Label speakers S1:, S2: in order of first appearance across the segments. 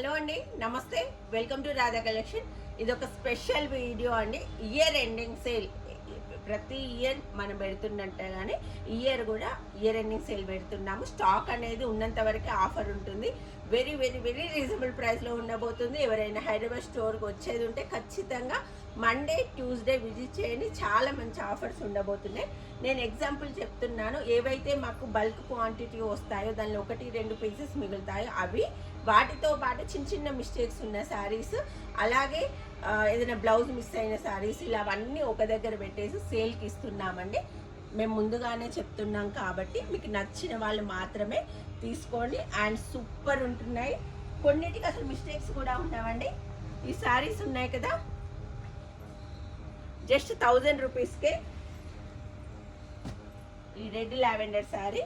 S1: Hello అండి నమస్తే. Welcome to Radha collection. ఇది ఒక స్పెషల్ వీడియో అండి. ఇయర్ ఎండింగ్ సేల్ ప్రతి ఇయర్ మనం పెడుతున్నట్టే కానీ ఇయర్ కూడా ఇయర్ ఎండింగ్ సేల్ పెడుతున్నాము. స్టాక్ అనేది ఉన్నంత వరకు ఆఫర్ ఉంటుంది. వెరీ వెరీ వెరీ రీజనబుల్ ప్రైస్లో ఉండబోతుంది. ఎవరైనా హైదరాబాద్ స్టోర్కి వచ్చేది ఉంటే ఖచ్చితంగా మండే ట్యూస్డే విజిట్ చేయండి. చాలా మంచి ఆఫర్స్ ఉండబోతున్నాయి. నేను ఎగ్జాంపుల్ చెప్తున్నాను. ఏవైతే మాకు బల్క్ క్వాంటిటీ వస్తాయో దానిలో ఒకటి రెండు పీసెస్ మిగులుతాయో అవి వాటితో పాటు చిన్న చిన్న మిస్టేక్స్ ఉన్న శారీస్ అలాగే ఏదైనా బ్లౌజ్ మిస్ అయిన శారీస్ ఇలా అవన్నీ ఒక దగ్గర పెట్టేసి సేల్కి ఇస్తున్నామండి. మేము ముందుగానే చెప్తున్నాం కాబట్టి మీకు నచ్చిన వాళ్ళు మాత్రమే తీసుకోండి. అండ్ సూపర్ ఉంటున్నాయి. కొన్నిటికి అసలు మిస్టేక్స్ కూడా ఉన్నామండి ఈ శారీస్ ఉన్నాయి కదా. జస్ట్ థౌజండ్ రూపీస్కే ఈ రెడ్ లావెండర్ శారీ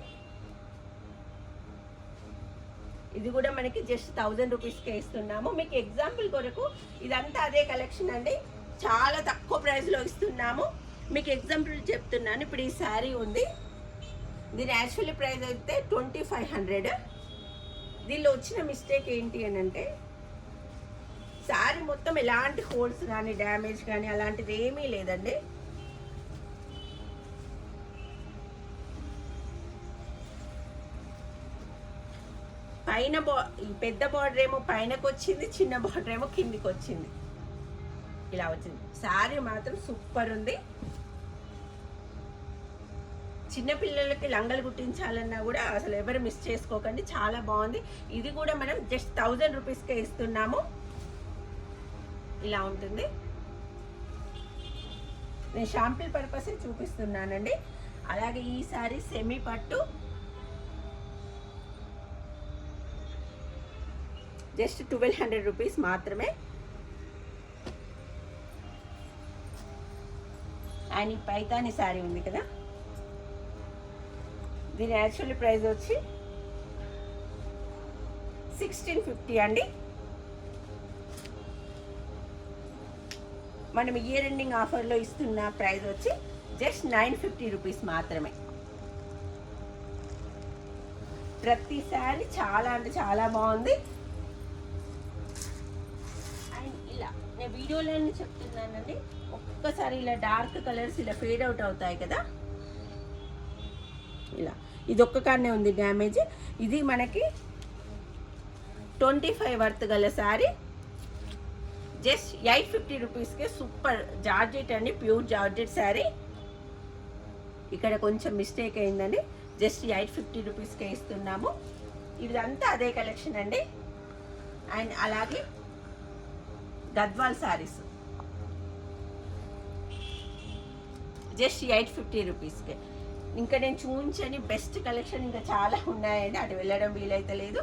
S1: ఇది కూడా మనకి జస్ట్ థౌజండ్ రూపీస్కే ఇస్తున్నాము. మీకు ఎగ్జాంపుల్ కొరకు ఇదంతా అదే కలెక్షన్ అండి. చాలా తక్కువ ప్రైస్లో ఇస్తున్నాము. మీకు ఎగ్జాంపుల్ చెప్తున్నాను. ఇప్పుడు ఈ శారీ ఉంది. దీని యాక్చువల్లీ ప్రైస్ అయితే ట్వంటీ ఫైవ్ హండ్రెడ్ దీనిలో వచ్చిన మిస్టేక్ ఏంటి అని అంటే శారీ మొత్తం ఎలాంటి హోల్స్ కానీ డ్యామేజ్ కానీ అలాంటిది ఏమీ లేదండి. పైన బా ఈ పెద్ద బార్డర్ ఏమో పైనకు వచ్చింది చిన్న బార్డర్ ఏమో కిందికి వచ్చింది ఇలా వచ్చింది. శారీ మాత్రం సూపర్ ఉంది. చిన్నపిల్లలకి లంగలు కుట్టించాలన్నా కూడా అసలు ఎవరు మిస్ చేసుకోకండి. చాలా బాగుంది. ఇది కూడా మనం జస్ట్ థౌజండ్ రూపీస్కే ఇస్తున్నాము. ఇలా ఉంటుంది. నేను షాంపిల్ పర్పస్ చూపిస్తున్నానండి. అలాగే ఈ సారీ సెమీ పట్టు జస్ట్ ట్వెల్వ్ హండ్రెడ్ రూపీస్ మాత్రమే. అండ్ ఈ పైతాని శారీ ఉంది కదా. దీని యాక్చువల్ ప్రైస్ వచ్చి సిక్స్టీన్ ఫిఫ్టీ అండి. మనం ఇయర్ ఎండింగ్ ఆఫర్లో ఇస్తున్న ప్రైస్ వచ్చి జస్ట్ నైన్ ఫిఫ్టీ రూపీస్ మాత్రమే. ప్రతి శారీ చాలా అంటే చాలా బాగుంది. వీడియోలోనే చెప్తున్నానండి. ఒక్కసారి ఇలా డార్క్ కలర్స్ ఇలా ఫేడ్ అవుట్ అవుతాయి కదా. ఇలా. ఇది ఒక్క కాడనే ఉంది డ్యామేజ్. ఇది మనకి ట్వంటీ ఫైవ్ వర్త్ గల శారీ. జస్ట్ ఎయిట్ ఫిఫ్టీ రూపీస్కే సూపర్ జార్జెట్ అండి ప్యూర్ జార్జెట్ శారీ. ఇక్కడ కొంచెం మిస్టేక్ అయిందండి. జస్ట్ ఎయిట్ ఫిఫ్టీ రూపీస్కే ఇస్తున్నాము. ఇదంతా అదే కలెక్షన్ అండి. అండ్ అలాగే Gadwal saris. Just eight fifty రూపీస్కే. ఇంకా నేను చూపించని బెస్ట్ కలెక్షన్ ఇంకా చాలా ఉన్నాయండి. అటు వెళ్ళడం వీలైతే లేదు.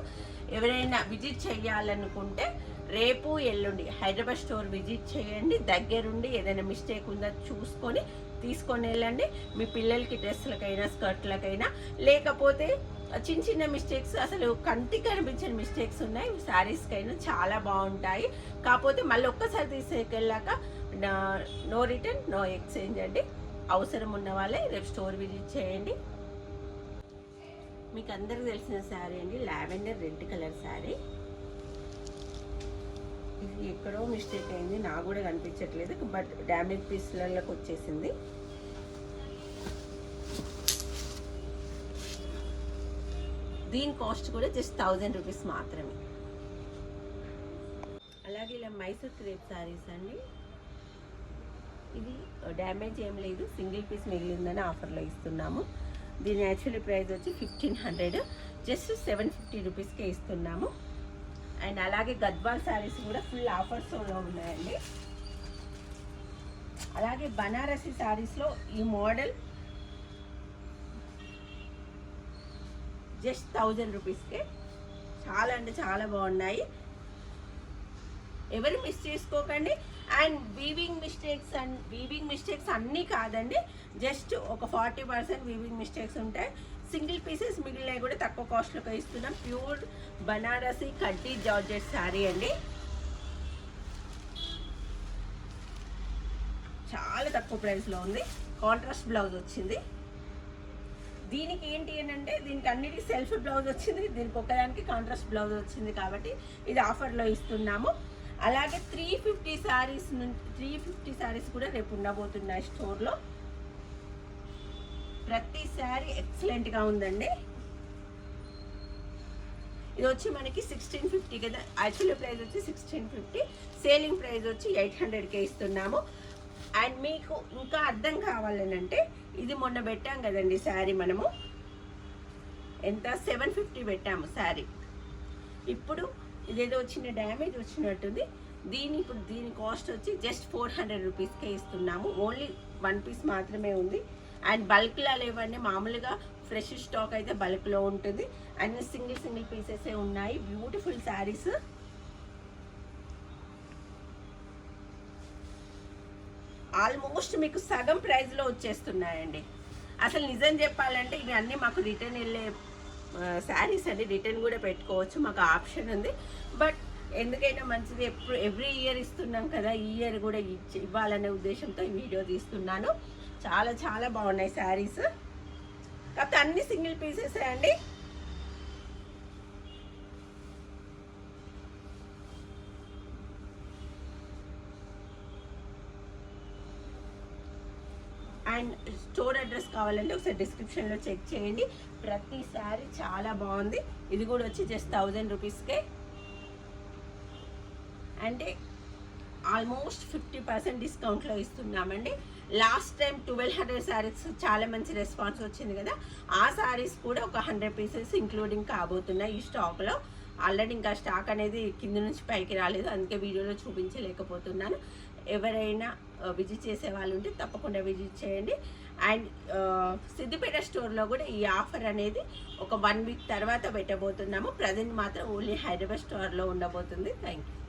S1: ఎవరైనా విజిట్ చేయాలనుకుంటే రేపు ఎల్లుండి హైదరాబాద్ స్టోర్ విజిట్ చేయండి. దగ్గరుండి ఏదైనా మిస్టేక్ ఉందా చూసుకొని తీసుకొని వెళ్ళండి. మీ పిల్లలకి డ్రెస్లకైనా స్కర్ట్లకైనా. లేకపోతే చిన్న చిన్న మిస్టేక్స్ అసలు కంటికి కనిపించిన మిస్టేక్స్ ఉన్నాయి. శారీస్కైనా చాలా బాగుంటాయి. కాకపోతే మళ్ళీ ఒక్కసారి తీసుకెళ్ళాక నో రిటర్న్ నో ఎక్స్చేంజ్ అండి. అవసరం ఉన్న వాళ్ళే రేపు స్టోర్ విజిట్ చేయండి. మీకు అందరికి తెలిసిన శారీ అండి లావెండర్ రెడ్ కలర్ శారీ ఇది ఎక్కడో మిస్టేక్ అయింది నాకు కూడా కనిపించట్లేదు బట్ డ్యామేజ్ పీస్లలోకి వచ్చేసింది. దీని కాస్ట్ కూడా జస్ట్ థౌజండ్ రూపీస్ మాత్రమే. అలాగే ఇలా మైసూర్ క్రేప్ శారీస్ అండి. ఇది డ్యామేజ్ ఏం లేదు సింగిల్ పీస్ మిగిలిందని ఆఫర్లో ఇస్తున్నాము. దీని యాక్చువల్లీ ప్రైస్ వచ్చి fifteen hundred just seven fifty రూపీస్కే ఇస్తున్నాము. అండ్ అలాగే గద్వాల్ శారీస్ కూడా ఫుల్ ఆఫర్స్లో ఉన్నాయండి. అలాగే బనారసి శారీస్లో ఈ మోడల్ జస్ట్ థౌజండ్ రూపీస్కే. చాలా అంటే చాలా బాగున్నాయి. ఎవరు మిస్ చేసుకోకండి. And weaving mistakes and weaving mistakes అన్నీ కాదండి. జస్ట్ ఒక ఫార్టీ పర్సెంట్ వీవింగ్ మిస్టేక్స్ ఉంటాయి. సింగిల్ పీసెస్ మిగిలినవి కూడా తక్కువ కాస్ట్లోకి ఇస్తున్నాం. ప్యూర్ బనారసి కడ్డీ జార్జెట్ శారీ అండి. చాలా తక్కువ ప్రైస్లో ఉంది. కాంట్రాస్ట్ బ్లౌజ్ వచ్చింది. దీనికి ఏంటి అని అంటే దీనికి అన్నిటికీ సెల్ఫ్ బ్లౌజ్ వచ్చింది. దీనికి ఒకదానికి కాంట్రాస్ట్ బ్లౌజ్ వచ్చింది కాబట్టి ఇది ఆఫర్లో ఇస్తున్నాము. అలాగే త్రీ ఫిఫ్టీ శారీస్ నుంచి త్రీ ఫిఫ్టీ శారీస్ కూడా రేపు ఉండబోతున్నాయి స్టోర్లో ప్రతి శారీ ఎక్సలెంట్గా ఉందండి. ఇది వచ్చి మనకి సిక్స్టీన్ ఫిఫ్టీ కదా. యాక్చువల్ ప్రైస్ వచ్చి సిక్స్టీన్ ఫిఫ్టీ సేలింగ్ ప్రైస్ వచ్చి ఎయిట్ హండ్రెడ్కే ఇస్తున్నాము. అండ్ మీకు ఇంకా అర్థం కావాలని అంటే ఇది మొన్న పెట్టాం కదండి శారీ మనము. ఎంత? సెవెన్ ఫిఫ్టీ పెట్టాము శారీ. ఇప్పుడు ఇదేదో వచ్చిన డ్యామేజ్ వచ్చినట్టుంది. దీని ఇప్పుడు దీని కాస్ట్ వచ్చి జస్ట్ ఫోర్ హండ్రెడ్ రూపీస్కే ఇస్తున్నాము. ఓన్లీ వన్ పీస్ మాత్రమే ఉంది. అండ్ బల్క్లో లేవండి. మామూలుగా ఫ్రెష్ స్టాక్ అయితే బల్క్లో ఉంటుంది. అండ్ సింగిల్ సింగిల్ పీసెస్ ఉన్నాయి. బ్యూటిఫుల్ శారీస్ ఆల్మోస్ట్ మీకు సగం ప్రైస్లో వచ్చేస్తున్నాయండి. అసలు నిజం చెప్పాలంటే ఇవి అన్నీ మాకు రిటర్న్ వెళ్ళే శారీస్ అండి. రిటర్న్ కూడా పెట్టుకోవచ్చు మాకు ఆప్షన్ ఉంది. బట్ ఎందుకైనా మంచిది ఎప్పుడు ఎవ్రీ ఇయర్ ఇస్తున్నాం కదా ఈ ఇయర్ కూడా ఇచ్చి ఇవ్వాలనే ఉద్దేశంతో ఈ వీడియో తీస్తున్నాను. చాలా చాలా బాగున్నాయి శారీస్. కాకపోతే అన్ని సింగిల్ పీసెస్ అండి. స్టోర్ అడ్రస్ కావాలంటే ఒకసారి డిస్క్రిప్షన్లో చెక్ చేయండి. ప్రతి శారీ చాలా బాగుంది. ఇది కూడా వచ్చి జస్ట్ థౌజండ్ రూపీస్కే అంటే ఆల్మోస్ట్ ఫిఫ్టీ పర్సెంట్ డిస్కౌంట్లో ఇస్తున్నామండి. Last time twelve hundred saris చాలా మంచి రెస్పాన్స్ వచ్చింది కదా. ఆ శారీస్ కూడా ఒక హండ్రెడ్ పీసెస్ ఇంక్లూడింగ్ కాబోతున్నాయి ఈ స్టాక్లో ఆల్రెడీ ఇంకా స్టాక్ అనేది కింద నుంచి పైకి రాలేదు. అందుకే వీడియోలో చూపించలేకపోతున్నాను. ఎవరైనా విజిట్ చేసే వాళ్ళు ఉంటే తప్పకుండా విజిట్ చేయండి. అండ్ సిద్దిపేట స్టోర్లో కూడా ఈ ఆఫర్ అనేది ఒక వన్ వీక్ తర్వాత పెట్టబోతున్నాము. ప్రజెంట్ మాత్రం ఓన్లీ హైదరాబాద్ స్టోర్లో ఉండబోతుంది. Thank you